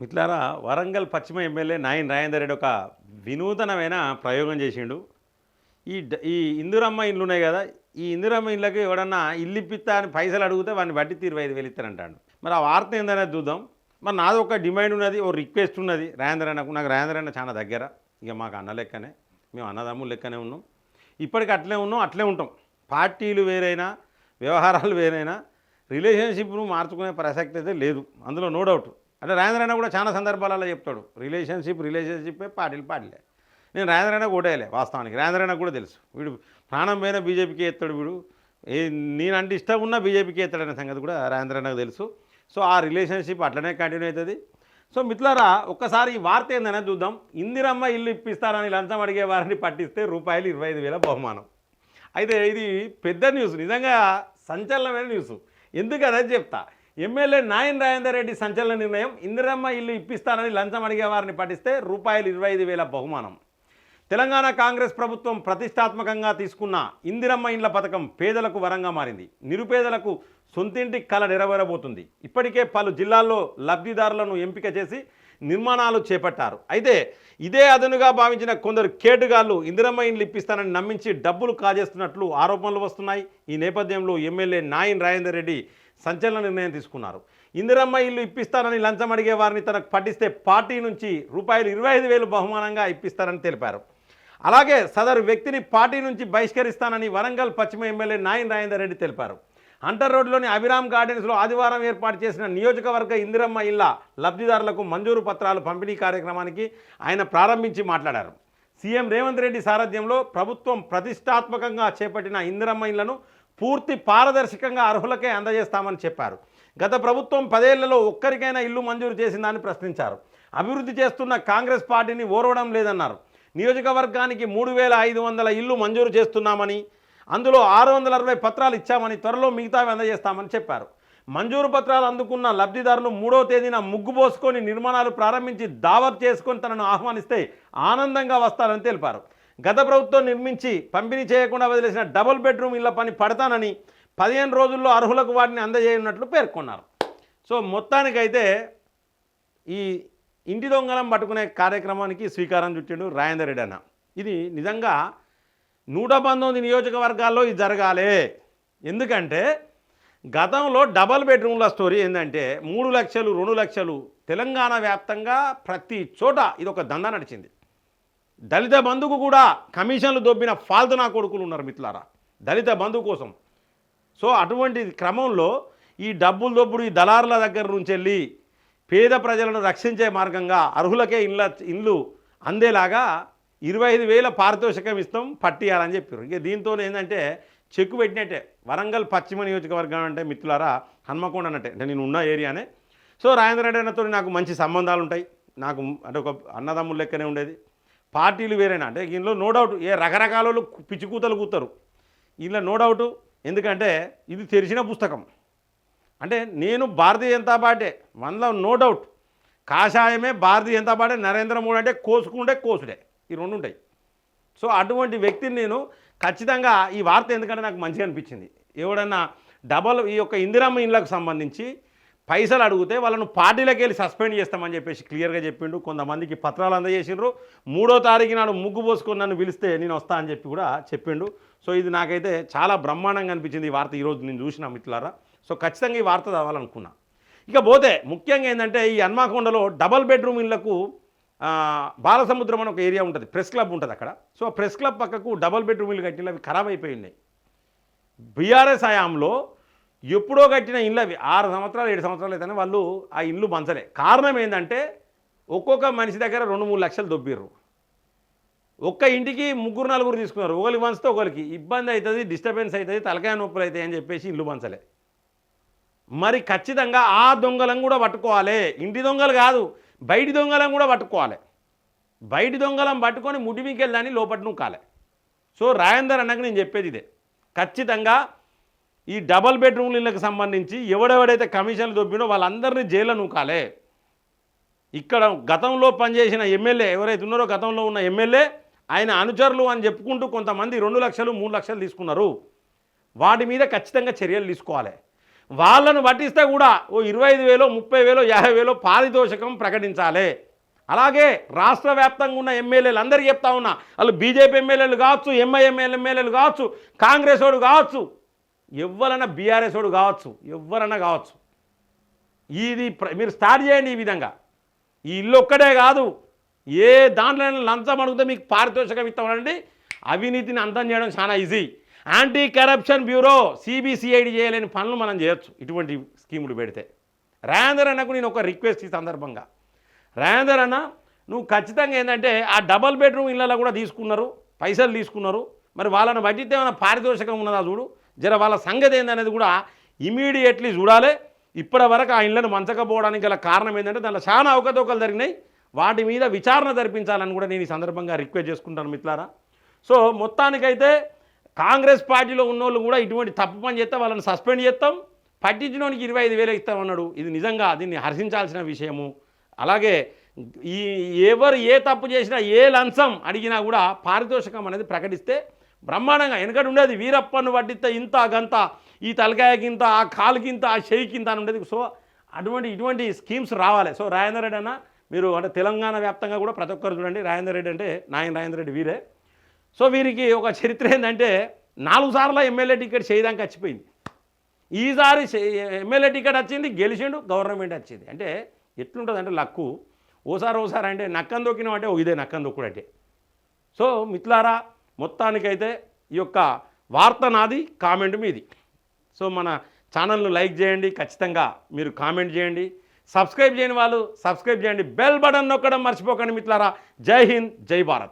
మిట్లారా వరంగల్ పశ్చిమ ఎమ్మెల్యే నాయన్ రాజేందర్ రెడ్డి ఒక వినూతనమైన ప్రయోగం చేసిండు. ఈ ఈ ఇందిరమ్మ ఇల్లు ఉన్నాయి కదా ఈ ఇందిరమ్మ ఇళ్ళకి ఎవడన్నా ఇల్లు ఇప్పిస్తా అని పైసలు అడిగితే వాడిని బట్టి తీరు ఐదు వేలు ఇస్తారంటాడు. మరి ఆ వార్త ఏందనేది చూద్దాం. మరి నాది ఒక డిమాండ్ ఉన్నది ఓ రిక్వెస్ట్ ఉన్నది. రాజేంద్ర అన్నకు నాకు రాజేంద్ర అన్న చాలా దగ్గర. ఇక మాకు అన్న లెక్కనే మేము అన్నదమ్ములు లెక్కనే ఉన్నాం. ఇప్పటికి అట్లే ఉన్నాం అట్లే ఉంటాం. పార్టీలు వేరైనా వ్యవహారాలు వేరైనా రిలేషన్షిప్ను మార్చుకునే ప్రసక్తి అయితే లేదు. అందులో నో డౌట్. అంటే రాజేంద్ర అన్న కూడా చాలా సందర్భాలలో చెప్తాడు రిలేషన్షిప్ రిలేషన్షిప్పే పార్టీలు పార్టీలే నేను రాజేంద్ర అన్న ఓటేయలే వాస్తవానికి రాజేంద్ర అన్న కూడా తెలుసు. వీడు ప్రాణం పైన బీజేపీకి ఎత్తాడు వీడు. ఏ నేనంటే ఇష్టం ఉన్నా బీజేపీకి ఎత్తాడనే సంగతి కూడా రాజేంద్ర అన్నకు తెలుసు. సో ఆ రిలేషన్షిప్ అట్లనే కంటిన్యూ అవుతుంది. సో మిత్రులారా ఒక్కసారి ఈ వార్త ఏందనే చూద్దాం. ఇందిరమ్మ ఇల్లు ఇప్పిస్తారని లంచం అడిగే వారిని పట్టిస్తే రూపాయలు ఇరవై ఐదు వేల బహుమానం. అయితే ఇది పెద్ద న్యూస్ నిజంగా సంచలనమైన న్యూస్. ఎందుకు అదే చెప్తా. ఎమ్మెల్యే నాయన్ రాజేందర్ రెడ్డి సంచలన నిర్ణయం ఇందిరమ్మ ఇల్లు ఇప్పిస్తానని లంచం అడిగే వారిని పాటిస్తే రూపాయలు ఇరవై ఐదు వేల బహుమానం. తెలంగాణ కాంగ్రెస్ ప్రభుత్వం ప్రతిష్టాత్మకంగా తీసుకున్న ఇందిరమ్మ ఇండ్ల పథకం పేదలకు వరంగా మారింది. నిరుపేదలకు సొంతింటి కళ నెరవేరబోతుంది. ఇప్పటికే పలు జిల్లాల్లో లబ్ధిదారులను ఎంపిక చేసి నిర్మాణాలు చేపట్టారు. అయితే ఇదే అదనుగా భావించిన కొందరు కేటుగాళ్ళు ఇందిరమ్మ ఇండ్లు ఇప్పిస్తానని నమ్మించి డబ్బులు కాజేస్తున్నట్లు ఆరోపణలు వస్తున్నాయి. ఈ నేపథ్యంలో ఎమ్మెల్యే నాయన్ రాజేందర్ రెడ్డి సంచలన నిర్ణయం తీసుకున్నారు. ఇందిరమ్మ ఇల్లు ఇప్పిస్తానని లంచం అడిగే వారిని తనకు పట్టిస్తే పార్టీ నుంచి రూపాయలు ఇరవై ఐదు వేలు బహుమానంగా ఇప్పిస్తారని తెలిపారు. అలాగే సదరు వ్యక్తిని పార్టీ నుంచి బహిష్కరిస్తానని వరంగల్ పశ్చిమ ఎమ్మెల్యే నాయన్ రాజేందర్ రెడ్డి తెలిపారు. అంటర్ రోడ్లోని అభిరామ్ గార్డెన్స్లో ఆదివారం ఏర్పాటు చేసిన నియోజకవర్గ ఇందిరమ్మ ఇళ్ళ లబ్ధిదారులకు మంజూరు పత్రాలు పంపిణీ కార్యక్రమానికి ఆయన ప్రారంభించి మాట్లాడారు. సీఎం రేవంత్ రెడ్డి సారథ్యంలో ప్రభుత్వం ప్రతిష్టాత్మకంగా చేపట్టిన ఇందిరమ్మ ఇళ్ళను పూర్తి పారదర్శకంగా అర్హులకే అందజేస్తామని చెప్పారు. గత ప్రభుత్వం పదేళ్ళలో ఒక్కరికైనా ఇల్లు మంజూరు చేసిందని ప్రశ్నించారు. అభివృద్ధి చేస్తున్న కాంగ్రెస్ పార్టీని ఓరవడం లేదన్నారు. నియోజకవర్గానికి మూడు వేల ఐదు వందల ఇల్లు మంజూరు చేస్తున్నామని అందులో ఆరు వందల అరవై పత్రాలు ఇచ్చామని త్వరలో మిగతావి అందజేస్తామని చెప్పారు. మంజూరు పత్రాలు అందుకున్న లబ్ధిదారులు మూడో తేదీన ముగ్గు పోసుకొని నిర్మాణాలు ప్రారంభించి దావత్ చేసుకొని తనను ఆహ్వానిస్తే ఆనందంగా వస్తారని తెలిపారు. గత ప్రభుత్వం నిర్మించి పంపిణీ చేయకుండా వదిలేసిన డబుల్ బెడ్రూమ్ ఇళ్ళ పని పడతానని పదిహేను రోజుల్లో అర్హులకు వాటిని అందజేయనున్నట్లు పేర్కొన్నారు. సో మొత్తానికైతే ఈ ఇంటి దొంగలం పట్టుకునే కార్యక్రమానికి శ్రీకారం చుట్టాడు రాజేందర్ రెడ్డి అన్న. ఇది నిజంగా నూట పంతొమ్మిది నియోజకవర్గాల్లో ఇది జరగాలి. ఎందుకంటే గతంలో డబల్ బెడ్రూమ్ల స్టోరీ ఏంటంటే మూడు లక్షలు రెండు లక్షలు తెలంగాణ వ్యాప్తంగా ప్రతి చోట ఇది ఒక దందా నడిచింది. దళిత బంధుకు కూడా కమిషన్లు దొబ్బిన ఫాల్తు నా కొడుకులు ఉన్నారు మిత్రులారా. దళిత బంధు కోసం. సో అటువంటి క్రమంలో ఈ డబ్బులు దొబ్బుడు ఈ దళారుల దగ్గర నుంచి వెళ్ళి పేద ప్రజలను రక్షించే మార్గంగా అర్హులకే ఇండ్ల ఇండ్లు అందేలాగా ఇరవై ఐదు వేల పారితోషికం ఇస్తాం పట్టియాలని చెప్పారు ఇక దీంతో ఏంటంటే చెక్కు పెట్టినట్టే. వరంగల్ పశ్చిమ నియోజకవర్గం అంటే మిత్రులారా హన్మకొండ అన్నట్టే. అంటే నేను ఉన్న ఏరియానే. సో రాజేంద్ర రెడ్డి అన్నతో నాకు మంచి సంబంధాలు ఉంటాయి నాకు అంటే ఒక అన్నదమ్ముల లెక్కనే ఉండేది. పార్టీలు వేరేనా? అంటే ఇందులో నో డౌట్ ఏ రకరకాల వాళ్ళు పిచ్చి కూతలు కూతారు ఇందులో నో డౌట్ ఎందుకంటే ఇది తెరిచిన పుస్తకం. అంటే నేను భారతీయ జనతా పార్టీ మనలో నో డౌట్ కాషాయమే భారతీయ జనతా పార్టీ నరేంద్ర మోడీ అంటే కోసుకుంటే కోసుడే. ఈ రెండు ఉంటాయి. సో అటువంటి వ్యక్తిని నేను ఖచ్చితంగా ఈ వార్త ఎందుకంటే నాకు మంచిగా అనిపించింది. ఎవడన్నా డబల్ ఈ యొక్క ఇందిరమ్మ ఇండ్లకు సంబంధించి పైసలు అడిగితే వాళ్ళను పార్టీలోకి వెళ్ళి సస్పెండ్ చేస్తామని చెప్పేసి క్లియర్గా చెప్పిండు. కొంతమందికి పత్రాలు అందజేసిండ్రు. మూడో తారీఖు నాడు ముగ్గు పోసుకొని నన్ను పిలిస్తే నేను వస్తా అని చెప్పి కూడా చెప్పిండు. సో ఇది నాకైతే చాలా బ్రహ్మాండంగా అనిపించింది ఈ వార్త ఈరోజు నేను చూసిన మిత్రులారా. సో ఖచ్చితంగా ఈ వార్త చదవాలనుకున్నా. ఇక పోతే ముఖ్యంగా ఏంటంటే ఈ హన్మాకొండలో డబల్ బెడ్రూమ్ ఇళ్ళకు బాలసముద్రం అని ఒక ఏరియా ఉంటుంది. ప్రెస్ క్లబ్ ఉంటుంది అక్కడ. సో ప్రెస్ క్లబ్ పక్కకు డబల్ బెడ్రూమ్ ఇల్లు కట్టిన అవి ఖరాబ్ అయిపోయి ఉన్నాయి బీఆర్ఎస్ హయాంలో ఎప్పుడో కట్టిన ఇల్లు అవి. ఆరు సంవత్సరాలు ఏడు సంవత్సరాలు అయితేనే వాళ్ళు ఆ ఇల్లు పంచలే. కారణం ఏంటంటే ఒక్కొక్క మనిషి దగ్గర రెండు మూడు లక్షలు దొబ్బిర్రు. ఒక్క ఇంటికి ముగ్గురు నలుగురు తీసుకున్నారు. ఒకరికి పంచితే ఒకరికి. ఇబ్బంది అవుతుంది డిస్టర్బెన్స్ అవుతుంది తలకాయ నొప్పులు అవుతాయి అని చెప్పేసి ఇల్లు పంచలే. మరి ఖచ్చితంగా ఆ దొంగలను కూడా పట్టుకోవాలి. ఇంటి దొంగలు కాదు బయటి దొంగలను కూడా పట్టుకోవాలి. బయటి దొంగలను పట్టుకొని ముడిమికి వెళ్ళని లోపల నూకాలి. సో రాయందర్ అన్నకు నేను చెప్పేది ఇదే. ఖచ్చితంగా ఈ డబల్ బెడ్రూమ్ ఇళ్ళకి సంబంధించి ఎవడెవడైతే కమిషన్లు దొబ్బినో వాళ్ళందరినీ జైల్లో నూకాలే. ఇక్కడ గతంలో పనిచేసిన ఎమ్మెల్యే ఎవరైతే ఉన్నారో గతంలో ఉన్న ఎమ్మెల్యే ఆయన అనుచరులు అని చెప్పుకుంటూ కొంతమంది రెండు లక్షలు మూడు లక్షలు తీసుకున్నారు. వాటి మీద ఖచ్చితంగా చర్యలు తీసుకోవాలి. వాళ్ళను పట్టిస్తే కూడా ఓ ఇరవై ఐదు వేలో ముప్పై వేలో యాభై వేలో పారితోషికం ప్రకటించాలి. అలాగే రాష్ట్ర వ్యాప్తంగా ఉన్న ఎమ్మెల్యేలు అందరికీ చెప్తా ఉన్నా. వాళ్ళు బీజేపీ ఎమ్మెల్యేలు కావచ్చు ఎంఐఎంఎల్ ఎమ్మెల్యేలు కావచ్చు కాంగ్రెస్ వాడు కావచ్చు. ఎవరన్నా బీఆర్ఎస్ వాడు కావచ్చు ఎవరన్నా కావచ్చు. ఇది ప్ర- మీరు స్టార్ట్ చేయండి ఈ విధంగా. ఈ ఇల్లు ఒక్కడే కాదు ఏ దాంట్లో లంచం అడిగితే మీకు పారితోషికం ఇస్తామండి అవినీతిని అంతం చేయడం చాలా easy anti corruption bureau CBCID చేయలేని పనులు మనం చేయొచ్చు ఇటువంటి స్కీములు పెడితే. రాజేందర్ అన్నకు నేను ఒక రిక్వెస్ట్ ఈ సందర్భంగా. రాజేందర్ అన్న నువ్వు ఖచ్చితంగా ఏంటంటే ఆ డబల్ బెడ్రూమ్ ఇళ్ళలో కూడా తీసుకున్నారు పైసలు తీసుకున్నారు. మరి వాళ్ళని బట్టితే ఏమైనా పారితోషికం ఉన్నదా చూడు. జర వాళ్ళ సంగతి ఏందనేది కూడా ఇమీడియట్లీ చూడాలి. ఇప్పటి వరకు ఆ ఇళ్ళను మంచకపోవడానికి గల కారణం ఏంటంటే దాంట్లో చాలా అవకతవకలు జరిగినాయి. వాటి మీద విచారణ జరిపించాలని కూడా నేను ఈ సందర్భంగా రిక్వెస్ట్ చేసుకుంటాను మిత్రులారా. సో మొత్తానికైతే కాంగ్రెస్ పార్టీలో ఉన్నోళ్ళు కూడా ఇటువంటి తప్పు పని చేస్తే వాళ్ళని సస్పెండ్ చేస్తాం. పట్టించినోనికి ఇరవై ఐదు వేలు ఇస్తామన్నాడు. ఇది నిజంగా దీన్ని హర్షించాల్సిన విషయము. అలాగే ఈ ఎవరు ఏ తప్పు చేసినా ఏ లంచం అడిగినా కూడా పారితోషికం అనేది ప్రకటిస్తే బ్రహ్మాండంగా. వెనకటి ఉండేది వీరప్పను పట్టిస్తే ఇంత గంత ఈ తలకాయకింత ఆ కాలుకింత ఆ చెయ్యికింత అని ఉండేది. సో అటువంటి ఇటువంటి స్కీమ్స్ రావాలి. సో రాజేందర్ రెడ్డి అన్న మీరు అంటే తెలంగాణ వ్యాప్తంగా కూడా ప్రతి ఒక్కరు చూడండి. రాజేందర్ రెడ్డి అంటే నాయన రాజేందర్ రెడ్డి వీరే. సో వీరికి ఒక చరిత్ర ఏంటంటే నాలుగు సార్లు ఎమ్మెల్యే టికెట్ చేయడానికి వచ్చిపోయింది. ఈసారి ఎమ్మెల్యే టికెట్ వచ్చింది గెలిచిండు గవర్నమెంట్ వచ్చింది. అంటే ఎట్లుంటుంది అంటే లక్కు. ఓసారి ఓసారి అంటే నక్కం దొక్కినాం అంటే ఓ ఇదే నక్కం దొక్కుడు అంటే. సో మిత్లారా మొత్తానికైతే ఈ యొక్క వార్త నాది కామెంట్ మీది. సో మన ఛానల్ను లైక్ చేయండి ఖచ్చితంగా మీరు కామెంట్ చేయండి. సబ్స్క్రైబ్ చేయని వాళ్ళు సబ్స్క్రైబ్ చేయండి. బెల్ బటన్ నొక్కడం మర్చిపోకండి మిత్రులారా. జై హింద్ జై భారత్.